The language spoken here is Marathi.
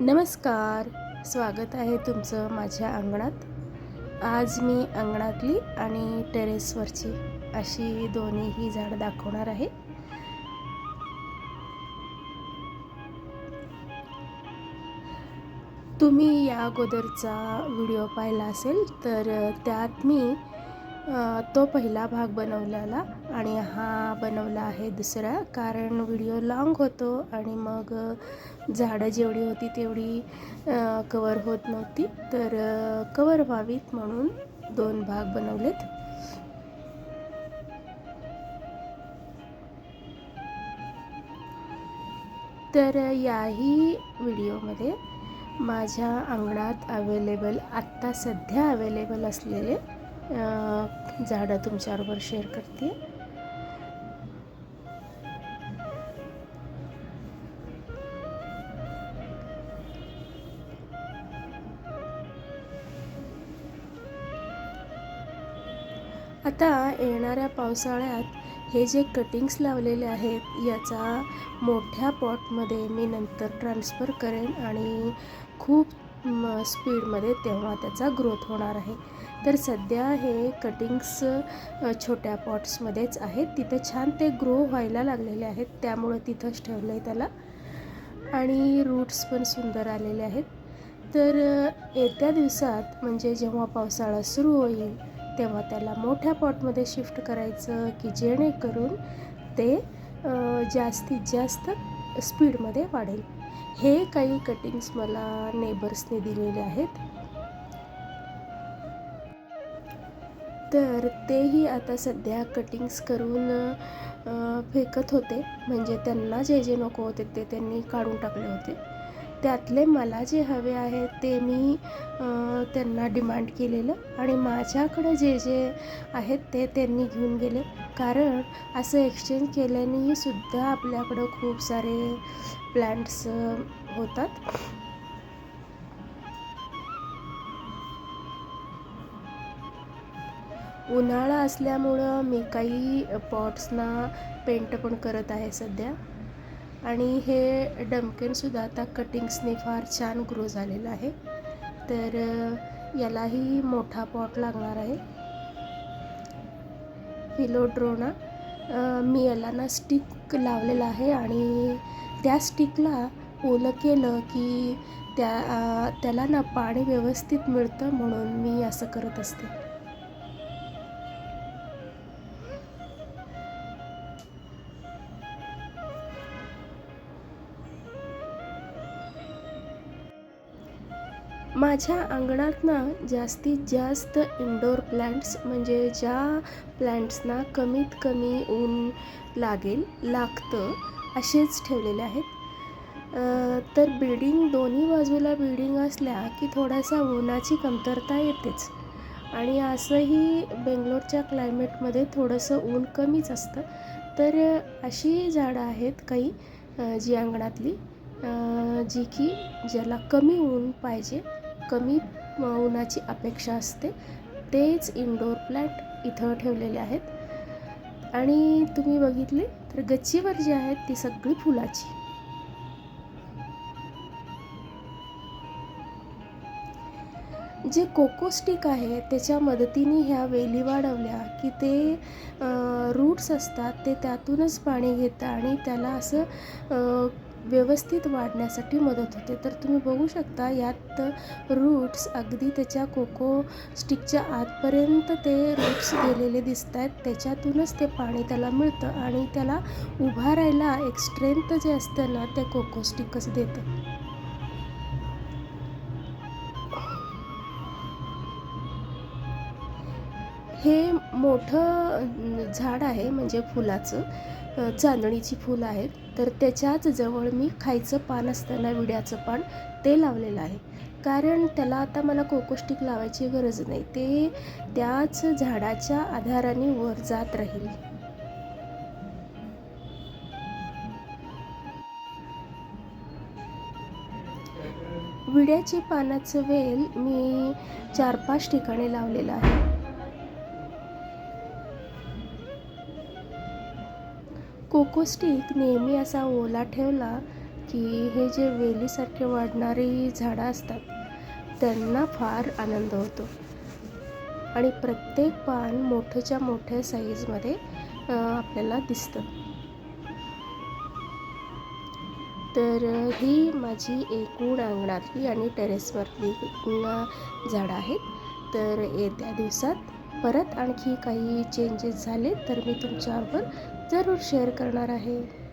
नमस्कार. स्वागत आहे तुमचं माझ्या अंगणात. आज मी अंगणातली आणि टेरेसवरची अशी दोन्हीही झाडं दाखवणार आहे. तुम्ही या अगोदरचा व्हिडिओ पाहिला असेल तर त्यात मी तो पहिला भाग बनवलेला आणि हा बनवला आहे दुसरा कारण व्हिडिओ लाँग होतो आणि मग झाडं जेवढी होती तेवढी कवर होत नव्हती. तर कवर व्हावीत म्हणून दोन भाग बनवलेत. तर याही व्हिडिओमध्ये माझ्या अंगणात अवेलेबल आत्ता सध्या अवेलेबल असलेले झाडं तुमच्याबरोबर शेअर करते. आता येणाऱ्या पावसाळ्यात हे जे कटिंग्स लावलेले आहेत याचा मोठ्या पॉटमध्ये मी नंतर ट्रान्सफर करेन आणि खूप स्पीडमध्ये तेव्हा त्याचा ग्रोथ होणार आहे. तर सध्या हे कटिंग्स छोट्या पॉट्समध्येच आहेत. तिथे छान ते ग्रो व्हायला लागलेले आहेत त्यामुळं तिथंच ठेवलं आहे त्याला. आणि रूट्स पण सुंदर आलेले आहेत. तर येत्या दिवसात म्हणजे जेव्हा पावसाळा सुरू होईल तेव्हा त्याला मोठ्या पॉटमध्ये शिफ्ट करायचं की जेणेकरून ते जास्तीत जास्त स्पीडमध्ये वाढेल. हे काही कटिंग्स मला नेबर्सने दिलेले आहेत. तर तेही आता सध्या कटिंग्स करून फेकत होते. म्हणजे त्यांना जे जे नको होते ते त्यांनी काढून टाकले होते. त्यातले मला जे हवे आहेत ते मी त्यांना डिमांड केलेलं आणि माझ्याकडे जे जे आहेत ते त्यांनी घेऊन गेले. कारण असं एक्सचेंज केल्यानेही सुद्धा आपल्याकडं खूप सारे प्लॅन्ट्स होतात. उन्हाळा असल्यामुळं मी काही पॉट्सना पेंट पण करत आहे सध्या. आणि हे डमकेनसुद्धा आता कटिंग्सने फार छान ग्रो झालेलं आहे. तर यालाही मोठा पॉट लागणार आहे. फिलोड्रोना मी याला ना स्टिक लावलेला आहे आणि त्या स्टिकला ओलं केलं की त्या त्याला ना पाणी व्यवस्थित मिळतं म्हणून मी असं करत असते. माझ्या अंगणात ना जास्तीत जास्त इनडोअर प्लॅन्ट्स म्हणजे ज्या प्लॅन्ट्सना कमीत कमी ऊन लागेल लागतं असेच ठेवलेले आहेत. तर बिल्डिंग दोन्ही बाजूला बिल्डिंग असल्या की थोडासा ऊनाची कमतरता येतेच. आणि असंही बेंगलोरच्या क्लायमेटमध्ये थोडंसं ऊन कमीच असतं. तर अशी झाडं आहेत काही जी अंगणातली जी की ज्याला कमी ऊन पाहिजे. कमी उन्हाची अपेक्षा असते. तेच इनडोअर प्लॅन्ट इथं ठेवलेले आहेत. आणि तुम्ही बघितले तर गच्चीवर जी आहेत ती सगळी फुलाची. जे कोको स्टिक आहे त्याच्या मदतीने ह्या वेली वाढवल्या की ते रूट्स असतात ते त्यातूनच पाणी घेतं आणि त्याला असं व्यवस्थित वाढण्यासाठी मदत होते. तर तुम्ही बघू शकता यात रूट्स अगदी त्याच्या कोको स्टिकच्या आतपर्यंत ते रूट्स गेलेले दिसत आहेत त्याच्यातूनच ते पाणी त्याला मिळतं आणि त्याला उभा राहायला एक स्ट्रेंथ जे असतं ना ते कोको स्टिकच देतं. हे मोठं झाड आहे म्हणजे फुलाचं. चांदणीची फुलं आहेत. तर त्याच्याच जवळ मी खायचं पान असताना विड्याचं पान ते लावलेलं आहे. कारण त्याला आता मला कोकोस्टिक लावायची गरज नाही. ते त्याच झाडाच्या आधाराने वर जात राहील. विड्याची पानाचं वेल मी चार पाच ठिकाणी लावलेलं आहे. कोको स्टिक नेहमी असा ओला ठेवला की हे जे वेलीसारखे वाढणारी झाडं असतात त्यांना फार आनंद होतो. आणि प्रत्येक पान मोठ्याच्या मोठ्या साईजमध्ये आपल्याला दिसतं. तर ही माझी एकूण अंगणातली आणि टेरेसवरली झाडं आहेत. तर येत्या दिवसात परत आणखी काही चेंजेस झाले तर मी तुमच्याबरोबर जरूर शेअर करणार आहे.